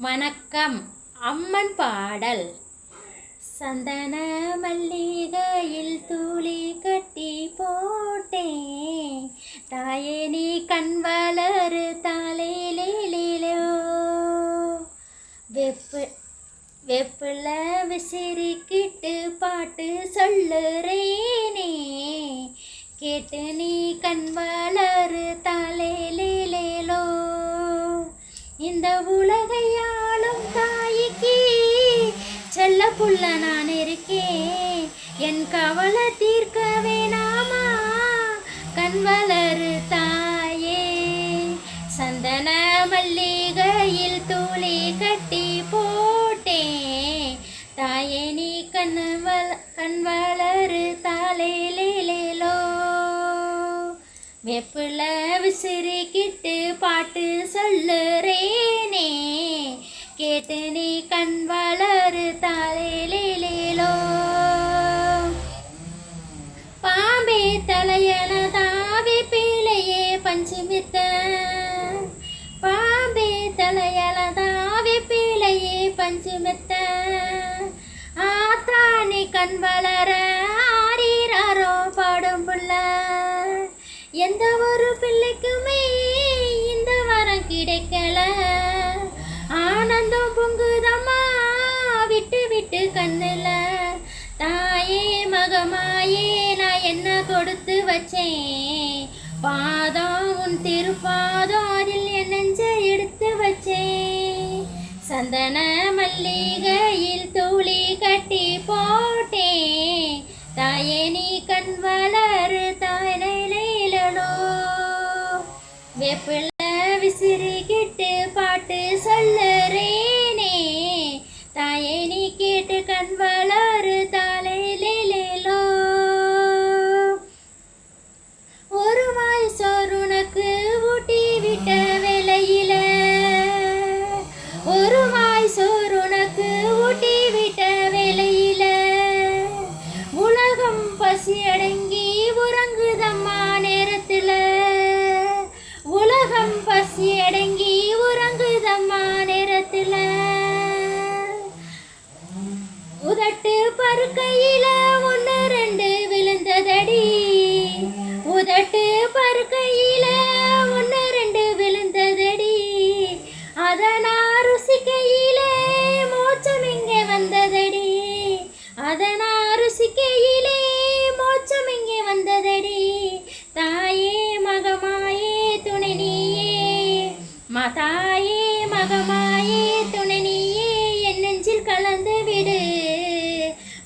வணக்கம். அம்மன் பாடல். சந்தன மல்லிகையில் தூளி கட்டி போட்டேன். தாயே நீ கண் வளரு தாலேலேலோ வெப்பு வெப்பில் விசிறிக்கிட்டு பாட்டு சொல்லுறேனே. கேட்டு நீ கண் வளரு புள்ள நான் இருக்கேன் என் கவலை தீர்க்க வேணாமா கண்வளரு தாயே. சந்தன மல்லிகையில் தூளி கட்டி போட்டேன். தாயே நீ கண்வள கண்வளரு கண் வெப்புல விசிறிக்கிட்டு பாட்டு சொல்லுறேனே. கேட்டு நீ கண்வ பாம்பே தலையல தாவி பிள்ளையே பஞ்சுமித்த. ஆத்தானி கண் வளர ஆரீராரோ பாடும் புள்ள. எந்த ஒரு பிள்ளைக்குமே இந்த வரம் கிடைக்கல. ஆனந்தம் பொங்குதம்மா விட்டு விட்டு கண்ணுல. தாயே மகமாயே நான் என்ன கொடுத்து வச்சேன்? பாதம் உன் திருப்பாதம் அதில் என் நெஞ்ச எடுத்து வச்சே. சந்தன மல்லிகையில் தூளி கட்டி போட்டே. தாயே நீ கண் வளரு தாயிலோ வெப்பில விசிறிக்கிட்டு பாட்டு சொல்லுறேனே உதட்டு பருக்கையில ஒன்று ரெண்டு விழுந்ததடி. உதட்டு பருக்கையில ஒன்று ரெண்டு விழுந்ததடி. அதனா ருசிக்கையில மோச்சம் இங்கே வந்ததடி. அதனா ருசிக்கையிலே மோச்சம் இங்கே வந்ததடி. தாயே மகமாயே துணை நீயே. மதாயே மகமாயே துணை நீயே. என் நெஞ்சில் கலந்து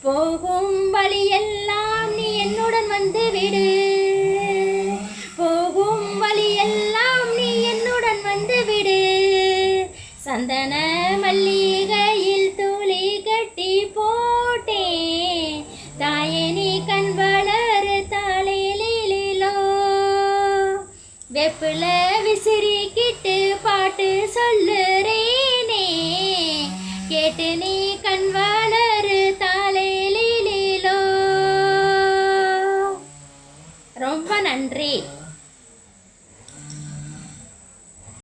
போகும் வழியெல்லாம் நீ என்னுடன் வந்து விடு. போகும் வழியெல்லாம் நீ என்னுடன் வந்து விடு. சந்தன மல்லிகையில் தூளி கட்டி போட்டே தாயே நீ கண் வளரு தலையிலோ வெப்புல நன்றி